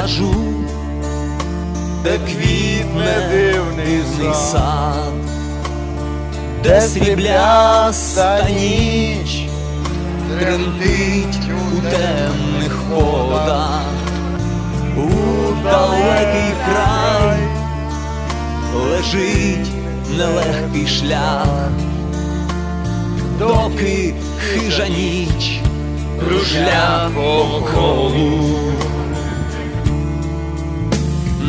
скажу, де квітне дивний сад, сад, де срібляста ніч тремтить у темних водах, у далекий край лежить нелегкий шлях, доки хижа ніч кружля по колу.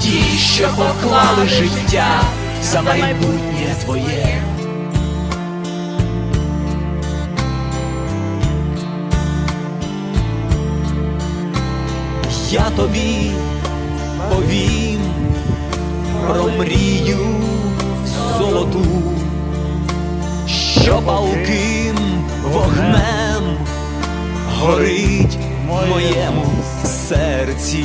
ті, що поклали життя за майбутнє твоє. Я тобі повім про мрію золоту, що палким вогнем горить в моєму серці,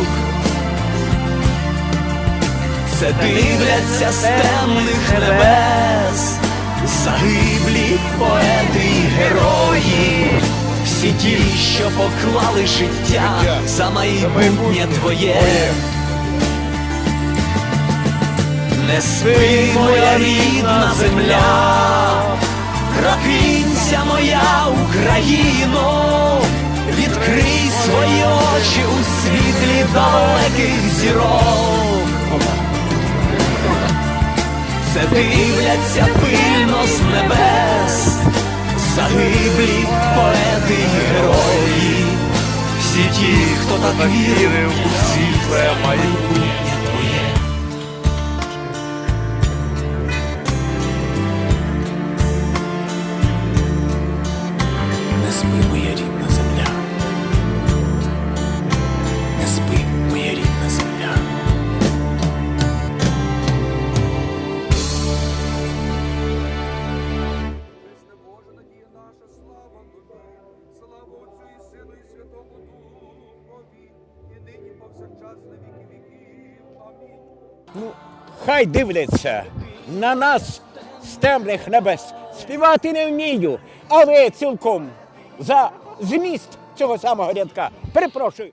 Це дивляться з темних небес, загиблі поети й герої, всі ті, що поклали життя за майбутнє твоє. Не спи, моя рідна земля, прокинься, моя Україно, відкрий свої очі у світлі далеких зірок. Дивляться пильно з небес, загиблі поети й герої, всі ті, хто так вірив у світле майбутнє. Твоє. Не спи, моя рідна Ну, хай дивляться на нас з темних небес. Співати не вмію, але цілком за зміст цього самого рядка. Перепрошую.